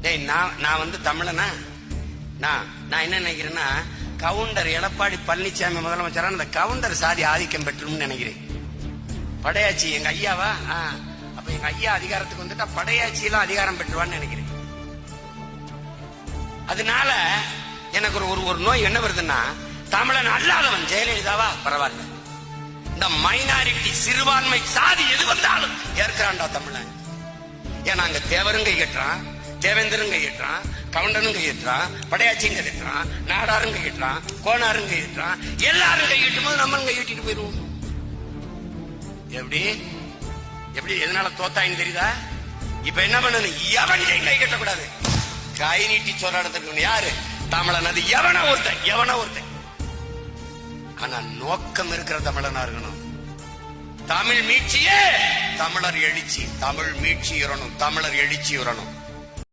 டேய் நான் நான் வந்து தமிழனா? நான் நான் என்ன நினைக்கிறேன்னா கவுண்டர் எடப்பாடி பழனிசாமி முதலமைச்சரா அந்த கவுண்டர் சாதி ஆதிக்கம் பெற்றும்னு நினைக்கிறேன். படையாச்சி எங்க ஐயாவா? அப்ப எங்க ஐயா அதிகாரத்துக்கு வந்துட்டா படையாச்சி எல்லாம் அதிகாரம் பெற்றுவான்னு நினைக்கிறேன். அதனால எனக்கு ஒரு ஒரு- ஒரு நோய் என்ன வருதுன்னா தமிழன் அல்லாதவன் ஜெயலலிதாவா? பரவாயில்ல. இந்த மைனாரிட்டி சிறுபான்மை சாதி எது வந்தாலும் ஏற்கிறான்டா தமிழன். ஏன்னா அங்க தேவருங்க கேட்டான் தேவேந்திரன் கை கவுண்டனும் கை படையாச்சியும் கை நாடாரும் கை கோனாரும் கை எல்லாரும் கை போது நம்மளும் கை கட்டிட்டு போயிருவோம் எப்படி? எப்படி? எதனால தோத்தாயின்னு தெரியுதா? இப்ப என்ன பண்ணணும்? எவனையும் கை கட்டக்கூடாது. கை நீட்டி சொல்லாடத்துக்கு யாரு? தமிழன். அது எவன ஒருத்தன். எவன ஒருத்தன். ஆனா நோக்கம் இருக்கிற தமிழனா இருக்கணும். தமிழ் மீட்சியே தமிழர் எழுச்சி. தமிழ் மீட்சி உரணும் தமிழர் எழுச்சி உரணும்